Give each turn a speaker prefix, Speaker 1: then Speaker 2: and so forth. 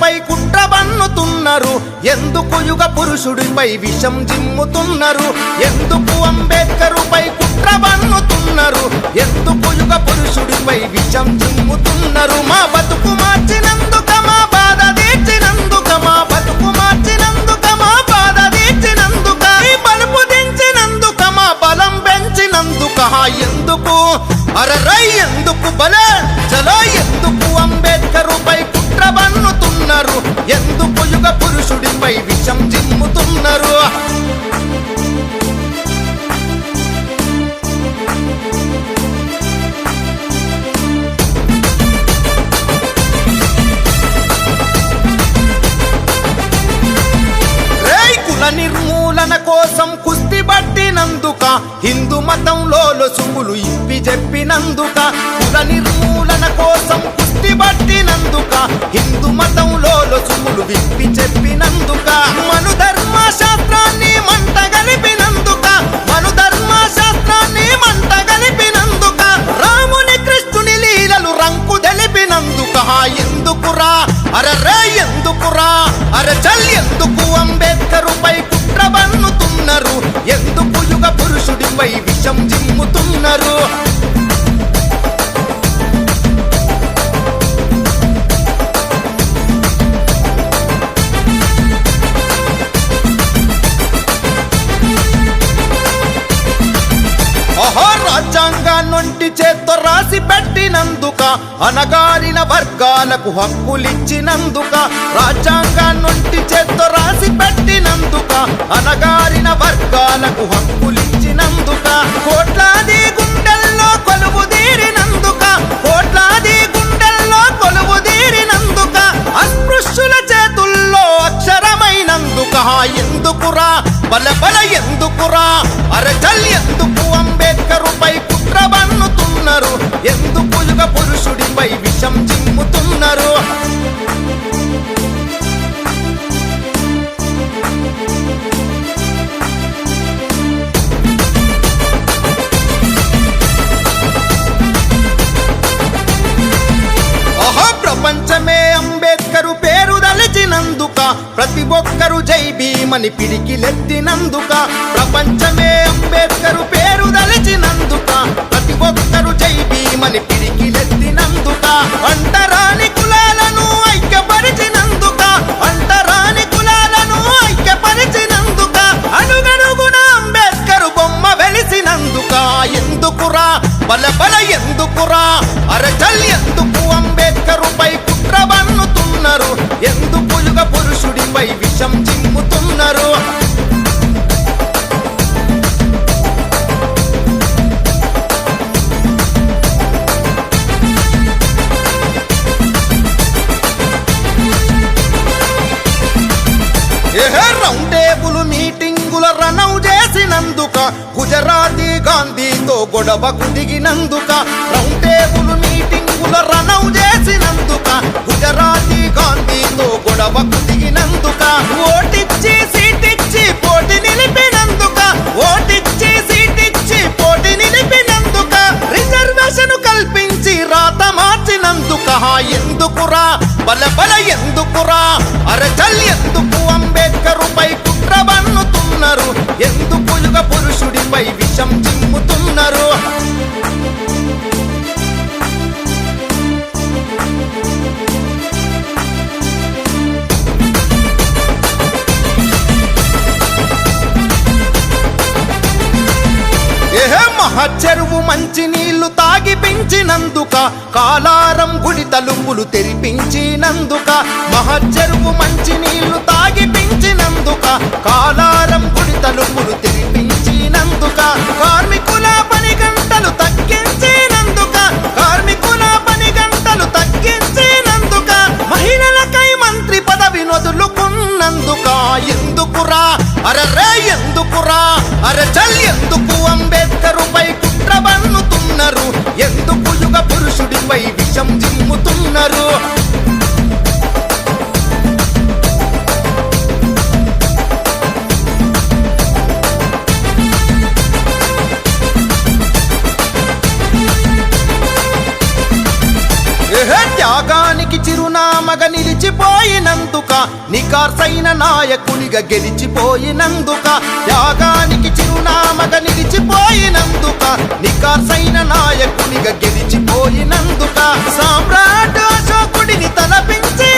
Speaker 1: పై కుట్ర బన్నుతున్నారు ఎందుకు యుగ పురుషుడిపై విషం జిమ్ముతున్నారు? ఎందుకు అంబేద్కరుపై కుట్ర బన్నుతున్నారు ఎందుకు యుగ పురుషుడిపై విషం జిమ్ముతున్నారు? మా ఎందుకు యుగ పురుషుడిపై విషం జిమ్ముతున్నారు నిర్మూలన కోసం కుస్తి పట్టినందుక హిందూ మతంలో లొసుగులు ఇప్పి చెప్పినందుక కుల నిర్మూలన కోసం కుస్తీ పట్టి విప్పి చెప్పినందుక మను ధర్మ శాస్త్రాన్ని మంట గలిపినందుక మను ధర్మ శాస్త్రాన్ని మంట గలిపినందుక రాముని కృష్ణుని లీలలు రంకు తెలిపినందుక ఎందుకురా? అరరే ఎందుకురా? అర చల్ ఎందుకు అంబేద్కరుపై కుట్ర బన్నుతున్నారు? ఎందుకు యుగ పురుషుడిపై విషం జిమ్ముతున్నారు? రాజ్యాంగాన్నొంటి చేత్తో రాసి పెట్టినందుక అనగారిన వర్గాలకు హక్కులిచ్చినందుక రాజ్యాంగాన్నొంటి చేత్తో రాసి పెట్టినందుక అనగారిన వర్గాలకు హక్కులిచ్చినందుక కోట్లాది గుండెల్లో కొలువు జై భీమని పిడికిలెత్తినందుక ప్రపంచమే అంబేద్కరు రౌండ్ టేబుల్ మీటింగుల రనౌ చేసినందుక గుజరాతీ గాంధీతో గొడవకు దిగినందుక రౌండ్ టేబుల్ మీటింగుల రనౌ చేసినందుక గుజరాతీ గాంధీతో గొడవకు దిగినందుక ఓటిచ్చి సీటిచ్చి పోటీ నిలిపినందుక ఓటిచ్చి సీటిచ్చి పోటీ నిలిపినందుక రిజర్వేషన్ కల్పించి రాత మార్చినందుక ఎందుకురా? బల బల ఎందుకురా? అరచల్ ఎందుకు పై విషం చిమ్ముతున్నారు. చెరువు మంచి నీళ్ళు తాగి పెంచినందుక కాలారం గుడి తలుపులు తెరిపించినందుక మహచెరువు మంచి నీళ్ళు తాగి పెంచినందుక కాల ఎందుకురా? అరరే ఎందుకురా? అరచల్ ఎందుకు? అంబేద్కరుపై కుట్ర బన్నుతున్నారు ఎందుకు యుగ పురుషుడిపై విషం జిమ్ముతున్నారు? మగ నిలిచిపోయినందుక నికార్సైన నాయకునిగా గెలిచిపోయినందుక యాగానికి చిరునామగ నిలిచిపోయినందుక నికార్సైన నాయకునిగా గెలిచిపోయినందుక సామ్రాట్ అశోకుడిని తలపించి